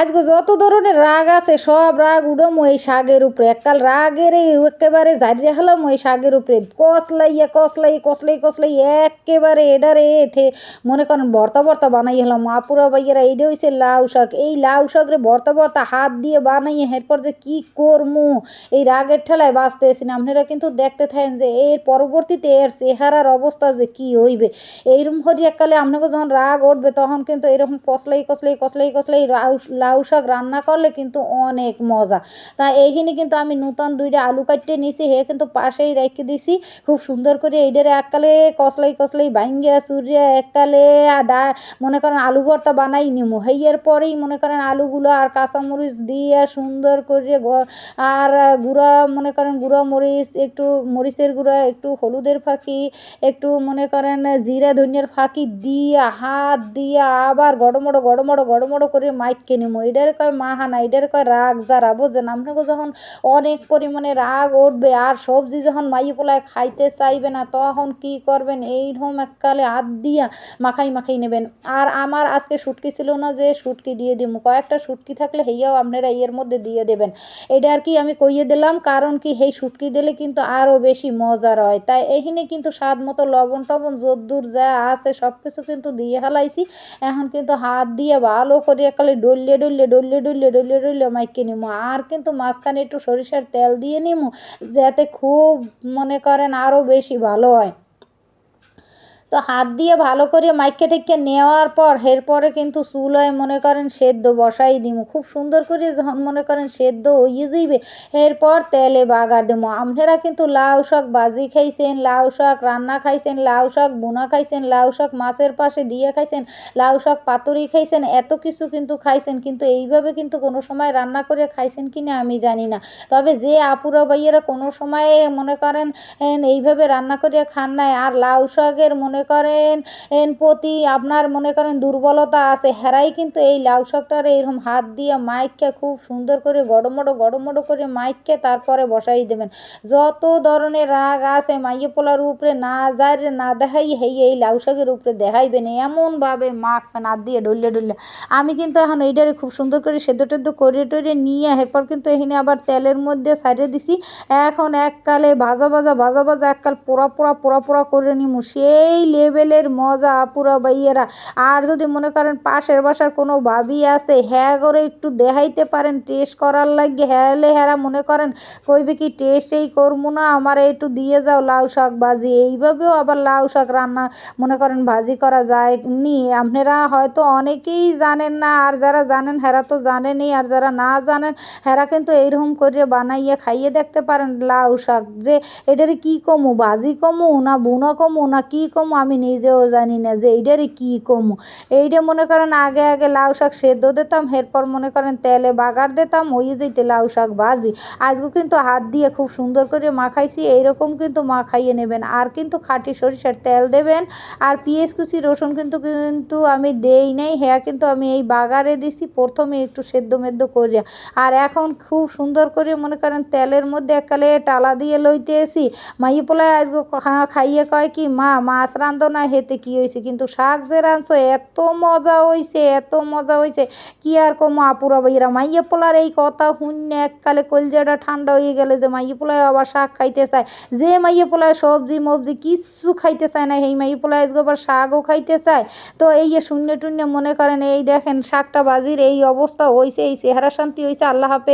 আজকে যত ধরনের রাগ আছে, সব রাগ উড়ম ওই শাকের উপরে। এককাল রাগের এই একেবারে জারিয়ে হলাম ওই শাকের উপরে। কসলাইয়া, কসলাই কসলাই কসলাই একেবারে এডারে এথে মনে করেন ভর্তা ভর্তা বানাই হলাম। আপুরা ভাইয়েরা এইটা হয়েছে লাউ শাক। এই লাউ শাকরে ভর্তা ভর্তা হাত দিয়ে বানাইয়ে এরপর যে কি করমু, এই রাগের ঠেলায় বাঁচতে এসেছি আপনারা কিন্তু দেখতে থাকেন যে এর পরবর্তীতে এর চেহারার অবস্থা যে কি হইবে। এইরকম হরি এককালে আপনাকে যখন রাগ উঠবে, তখন কিন্তু এরকম কসলাই কসলাই কসলাই কসলাই, লাউ লাউ শাক রান্না করলে কিন্তু অনেক মজা। তা এইখানে কিন্তু আমি নূতন দুইটা আলু কাটতে নিছি, হে কিন্তু পাশেই রেখে দিছি। খুব সুন্দর করে এইটারে এককালে কসলাই কসলাই ভাঙ্গিয়া, চুরিয়া এককালে ডা, মনে করেন আলু ভর্তা বানাই নিমু। হেইয়ের পরেই মনে করেন আলুগুলো আর কাঁচামরিচ দিয়ে সুন্দর করে আর গুঁড়া, মনে করেন গুঁড়া মরিচ, একটু মরিচের গুঁড়া, একটু হলুদের ফাঁকি, একটু মনে করেন জিরা, ধনিয়ার ফাঁকি দিয়ে, হাত দিয়ে আবার গড়মড়ো গড়মড়ো গড়মড়ো করে মাইকে নিমু। এটার কয় মাহানা এটার কয় রাগ যারা বোঝেন আপনাকে যখন অনেক পরিমাণে রাগ উঠবে আর সবজি যখন মাই পোলায় খাইতে চাইবে না, তখন কি করবেন? এই এইরকম এককালে হাত দিয়া মাখাই মাখাই নেবেন। আর আমার আজকে শুটকি ছিল না যে শুটকি দিয়ে দিব কয়েকটা শুটকি থাকলে হেয়াও আপনারা এর মধ্যে দিয়ে দেবেন। এটা আর কি আমি কইয়ে দিলাম, কারণ কি সেই শুটকি দিলে কিন্তু আরও বেশি মজার হয়। তাই এইখানে কিন্তু স্বাদ মতো লবণ টবণ যদ্দূর যা আছে সব কিছু কিন্তু দিয়ে হালাইছি। এখন কিন্তু হাত দিয়ে ভালো করে একালে ডললে ডললে ডললে ডললে ডললে, ডুললে, মাইকে নিমু। আর কিন্তু মাঝখানে একটু সরিষার তেল দিয়ে নিমু, যাতে খুব মনে করেন আরও বেশি ভালো হয়। তো হাত দিয়ে ভালো করে মাইকে টেকে নেওয়ার পর এরপরে কিন্তু চুলায় মনে করেন সেদ্ধ বসাই দিমু। খুব সুন্দর করে যখন মনে করেন সেদ্ধ হয়ে যাইবে, এরপর তেলে বাগার দেবো আপনারা কিন্তু লাউ শাক বাজি খাইছেন, লাউ শাক রান্না খাইছেন, লাউ শাক বোনা খাইছেন, লাউ শাক মাছের পাশে দিয়ে খাইছেন, লাউ শাক পাতুরি খাইছেন, এত কিছু কিন্তু খাইছেন, কিন্তু এইভাবে কিন্তু কোনো সময় রান্না করে খাইছেন কি না আমি জানি না। তবে যে আপুরা ভাইয়েরা কোনো সময় মনে করেন এইভাবে রান্না করে খান নাই, আর লাউ শাকের মনে করেন এন প্রতি আপনার মনে করেন দুর্বলতা আছে। হেরাই কিন্তু এই লাউ শাকটার এইরকম হাত দিয়ে মাইককে খুব সুন্দর করে গড়মড়ো গড়মড়ো করে মাইককে তারপরে বসাই দেবেন। যত ধরনের রাগ আছে মাইয়ে পোলার উপরে, না যায় না দেখাই হেই এই লাউ শাকের উপরে দেখাইবেন। এমনভাবে মাখবেন হাত দিয়ে ডললে ডললে। আমি কিন্তু এখন এইটারে খুব সুন্দর করে সেদ্ধ টেদ্ধ করে টরে নিয়ে এরপর কিন্তু এখানে আবার তেলের মধ্যে সাইডে দিছি। এখন এককালে ভাজা ভাজা ভাজা ভাজা এককাল পোড়া পোড়া পোড়া পোড়া করে নিমু। সেই লেভেলের মজা, আপুরা বাইয়েরা আর যদি মনে করেন পাশের বাসার কোনো ভাবি আছে হ্যাঁ করে একটু দেখাইতে পারেন টেস্ট করার লাগে হ্যালে হ্যারা মনে করেন, কইবে কি টেস্ট এই করব না, আমার একটু দিয়ে যাও লাউ শাক ভাজি। এইভাবেও আবার লাউ শাক রান্না মনে করেন ভাজি করা যায় নি আপনারা হয়তো অনেকেই জানেন না, আর যারা জানেন, হেরা তো জানেনই, আর যারা না জানেন, হেরা কিন্তু এইরকম করে বানাইয়ে খাইয়ে দেখতে পারেন লাউ শাক। যে এটারে কি কমু, ভাজি কমু না বুনা কমু না কি কমু? আমি নিজেও জানি না যে এইটারে কি কমু। এইটা মনে করেন আগে আগে লাউ শাক সেদ্ধ দিতাম, এরপর মনে করেন তেলে বাগার দিতাম, ওই যেতে লাউ শাক ভাজি। আজকে কিন্তু হাত দিয়ে খুব সুন্দর করে মাখাইছি, এইরকম কিন্তু মাখাইয়ে নেবেন। আর কিন্তু খাঁটি সরিষার তেল দেবেন, আর পেঁয়াজ, কুচি, রসুন কিন্তু কিন্তু আমি দেই নাই হ্যাঁ কিন্তু আমি এই বাগারে দিছি, প্রথমে একটু সেদ্ধ মেদ্ধ করিয়া। আর এখন খুব সুন্দর করে মনে করেন তেলের মধ্যে এককালে টালা দিয়ে লইতে এসি, মাইয়ে পোলায় আজকে খাইয়ে কয় কি, মা, মাছ রান্ধো না হেতে কি হয়েছে কিন্তু শাক যে রাঁধছো, এত মজা হইছে, এত মজা হইছে। কি আর কমো আপুরা ভাইয়েরা? মাইয়ে পোলার এই কথা শুনে এককালে কলজাটা ঠান্ডা হয়ে গেলে যে মাইয়ে পোলায় আবার শাক খাইতে চায়। যে মাইয়ে পোলায় সবজি মবজি কিচ্ছু খাইতে চায় না এই মাইয়ে পোলায় আবার শাকও খাইতে চায়। তো এই যে শূন্য টুন্য মনে করেন, এই দেখেন শাকটা বাজির এই অবস্থা হয়েছে এই চেহারা শান্তি হয়েছে আল্লাহ হাফেজ।